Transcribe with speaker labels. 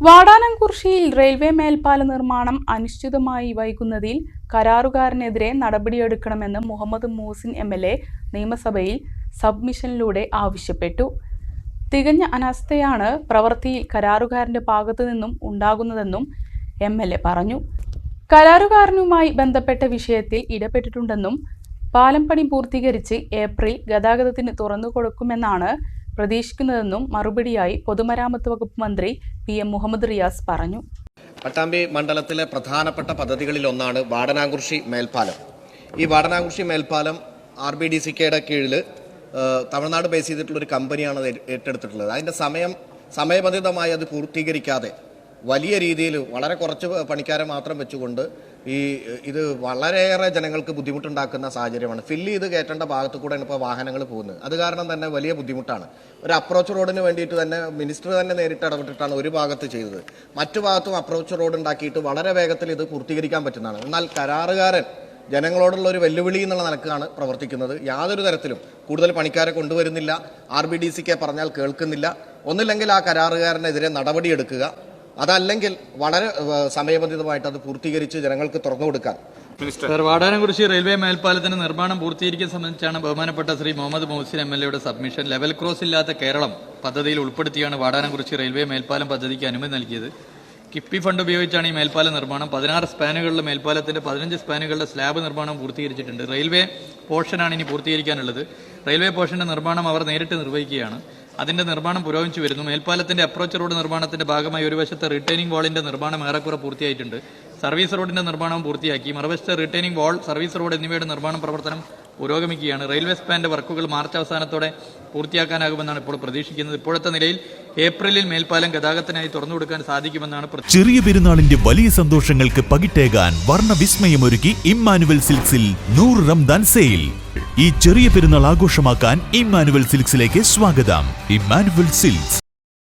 Speaker 1: വാടാനംകുറിശ്ശിയിൽ railway മേൽപ്പാല നിർമ്മാണം അനിശ്ചിതമായി വൈകുന്നതിൽ കരാറുകാരനെതിരെ നടപടിയെടുക്കണമെന്ന് Muhammad Muhsin M L A നിയമസഭയിൽ സബ്മിഷനിലൂടെ ആവശ്യപ്പെട്ടു. തികഞ്ഞ അനാസ്ഥയാണ് പ്രവൃത്തിയിൽ കരാറുകാരന്റെ ഭാഗത്തു നിന്നും ഉണ്ടാകുന്നതെന്നും എം എൽ എ പറഞ്ഞു. കരാറുകാരനുമായി ബന്ധപ്പെട്ട വിഷയത്തിൽ ഇടപെട്ടിട്ടുണ്ടെന്നും പാലം പണി പൂർത്തീകരിച്ച് ഏപ്രിൽ ഗതാഗതത്തിന് തുറന്നു കൊടുക്കുമെന്നാണ് പ്രതീക്ഷിക്കുന്നതെന്നും മറുപടിയായി പൊതുമരാമത്ത് വകുപ്പ് മന്ത്രി പി എം മുഹമ്മദ് റിയാസ് പറഞ്ഞു.
Speaker 2: പട്ടാമ്പി മണ്ഡലത്തിലെ പ്രധാനപ്പെട്ട പദ്ധതികളിലൊന്നാണ് വാടനാകുർശി മേൽപ്പാലം. ഈ വാടനാകുർശി മേൽപ്പാലം ആർ ബി ഡി സി കെയുടെ കീഴിൽ തമിഴ്നാട് ബേസ് ചെയ്തിട്ടുള്ള ഒരു കമ്പനിയാണ് ഏറ്റെടുത്തിട്ടുള്ളത്. അതിന്റെ സമയം സമയബന്ധിതമായി അത് പൂർത്തീകരിക്കാതെ വലിയ രീതിയിൽ വളരെ കുറച്ച് പണിക്കാരെ മാത്രം വെച്ചുകൊണ്ട് ഈ ഇത് വളരെയേറെ ജനങ്ങൾക്ക് ബുദ്ധിമുട്ടുണ്ടാക്കുന്ന സാഹചര്യമാണ്. ഫില്ല് ചെയ്ത് കയറ്റേണ്ട ഭാഗത്ത് കൂടെയാണ് ഇപ്പോൾ വാഹനങ്ങൾ പോകുന്നത്. അത് കാരണം തന്നെ വലിയ ബുദ്ധിമുട്ടാണ്. ഒരു അപ്രോച്ച് റോഡിന് വേണ്ടിയിട്ട് തന്നെ മിനിസ്റ്റർ തന്നെ നേരിട്ട് ഇടപെട്ടിട്ടാണ് ഒരു ഭാഗത്ത് ചെയ്തത്. മറ്റു ഭാഗത്തും അപ്രോച്ച് റോഡ് ഉണ്ടാക്കിയിട്ട് വളരെ വേഗത്തിൽ ഇത് പൂർത്തീകരിക്കാൻ പറ്റുന്നതാണ്. എന്നാൽ കരാറുകാരൻ ജനങ്ങളോടുള്ള ഒരു വെല്ലുവിളി എന്നുള്ള നിലക്കാണ് പ്രവർത്തിക്കുന്നത്. യാതൊരു തരത്തിലും കൂടുതൽ പണിക്കാരെ കൊണ്ടുവരുന്നില്ല. ആർ ബി ഡി സിക്ക് പറഞ്ഞാൽ കേൾക്കുന്നില്ല. ഒന്നില്ലെങ്കിൽ ആ കരാറുകാരനെതിരെ നടപടിയെടുക്കുക. അതല്ലെങ്കിൽ വളരെ സമയബന്ധിതമായിട്ട് അത് പൂർത്തീകരിച്ച് ജനങ്ങൾക്ക് തുറന്നു കൊടുക്കാം.
Speaker 3: സർ വാടാനംകുറിശി റെയിൽവേ മേൽപ്പാലത്തിന്റെ നിർമ്മാണം പൂർത്തീകരിക്കാൻ സംബന്ധിച്ചാണ് ബഹുമാനപ്പെട്ട ശ്രീ മുഹമ്മദ് മൗസിൻ എം എൽ എയുടെ സബ്മിഷൻ. ലെവൽ ക്രോസ് ഇല്ലാത്ത കേരളം പദ്ധതിയിൽ ഉൾപ്പെടുത്തിയാണ് വാടാനംകുറിശി റെയിൽവേ മേൽപ്പാലം പദ്ധതിക്ക് അനുമതി നൽകിയത്. കിഫ്ബി ഫണ്ട് ഉപയോഗിച്ചാണ് ഈ മേൽപ്പാല നിർമ്മാണം. പതിനാറ് സ്പാനുകളുടെ മേൽപ്പാലത്തിന്റെ പതിനഞ്ച് സ്പാനുകളുടെ സ്ലാബ് നിർമ്മാണം പൂർത്തീകരിച്ചിട്ടുണ്ട്. റെയിൽവേ പോർഷനാണ് ഇനി പൂർത്തീകരിക്കാനുള്ളത്. റെയിൽവേ പോർഷന്റെ നിർമ്മാണം അവർ നേരിട്ട് നിർവഹിക്കുകയാണ്. അതിന്റെ നിർമ്മാണം പുരോഗമിച്ചു വരുന്നു. മേൽപ്പാലത്തിന്റെ അപ്രോച്ച് റോഡ് നിർമ്മാണത്തിന്റെ ഭാഗമായി ഒരു വശത്തെ റിട്ടേണിംഗ് വാളിന്റെ നിർമ്മാണം ഏറെക്കുറെ പൂർത്തിയായിട്ടുണ്ട്. സർവീസ് റോഡിന്റെ നിർമ്മാണം പൂർത്തിയാക്കി. മറുവശത്തെ റിട്ടേണിംഗ് വാൾ സർവീസ് റോഡ് എന്നിവയുടെ നിർമ്മാണം പ്രവർത്തനം പുരോഗമിക്കുകയാണ്. റെയിൽവേ സ്പാന്റെ വർക്കുകൾ മാർച്ച് അവസാനത്തോടെ പൂർത്തിയാക്കാനാകുമെന്നാണ് ഇപ്പോൾ പ്രതീക്ഷിക്കുന്നത്. ഇപ്പോഴത്തെ നിലയിൽ ഏപ്രിലിൽ മേൽപ്പാലം ഗതാഗതത്തിനായി തുറന്നു കൊടുക്കാൻ സാധിക്കുമെന്നാണ്
Speaker 4: ചെറിയ പെരുന്നാളിന്റെ വലിയ സന്തോഷങ്ങൾക്ക് പകിട്ടേകാൻ വർണ വിസ്മയമൊരുക്കി ഇമ്മാനുവൽ സിൽക്സിൽ നൂറ് റംദാൻ സെയിൽ. ഈ ചെറിയ പെരുന്നാൾ ആഘോഷമാക്കാൻ ഇമ്മാനുവൽ സിൽക്സിലേക്ക് സ്വാഗതം. ഇമ്മാനുവൽ സിൽക്സ്.